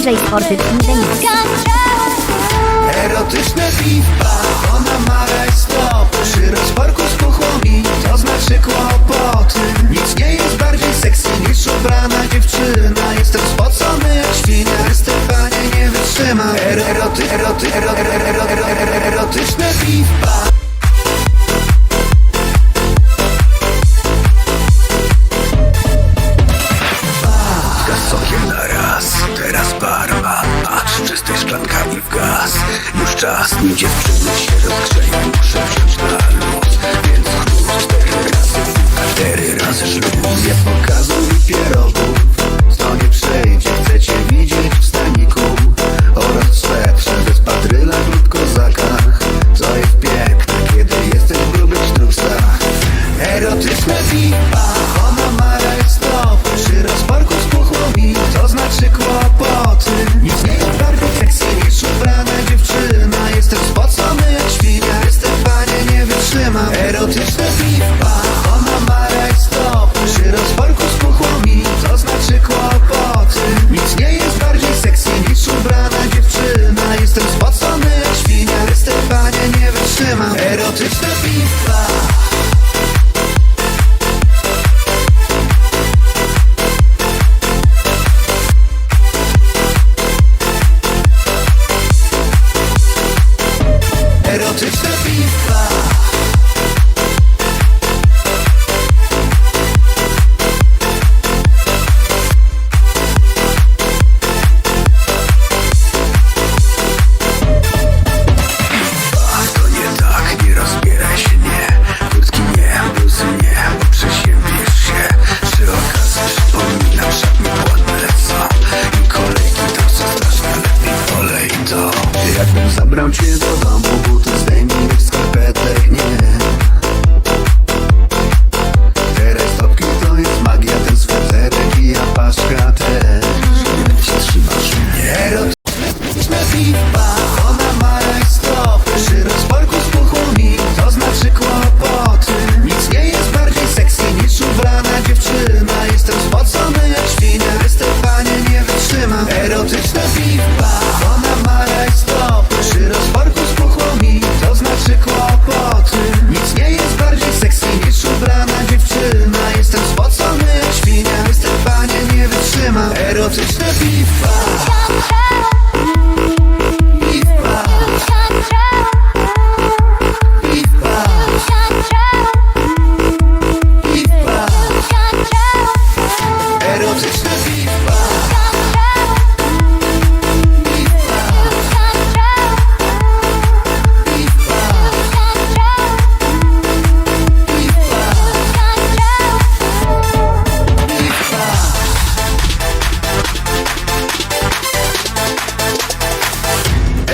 Disney Sporty w Erotyczne piwa, ona ma raj stop Przy rozporku spuchło mi, to znaczy kłopoty. Nic nie jest bardziej seksy niż ubrana dziewczyna. Jestem spocony jak świnia, Stefanie nie wytrzyma Eroty, eroty, eroty, Obie na raz, teraz barwa, a z czystej szklankami w gaz. Już czas, dziewczyny się rozgrzeją, trzymam Erotyczna bitwa. Erotyczna bitwa. Бо нам побути з ними в скарпетлях ні.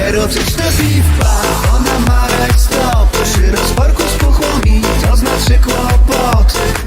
Erotyczna ziwka, ona ma lekstop Przy rozporku spuchło mi, to znaczy kłopoty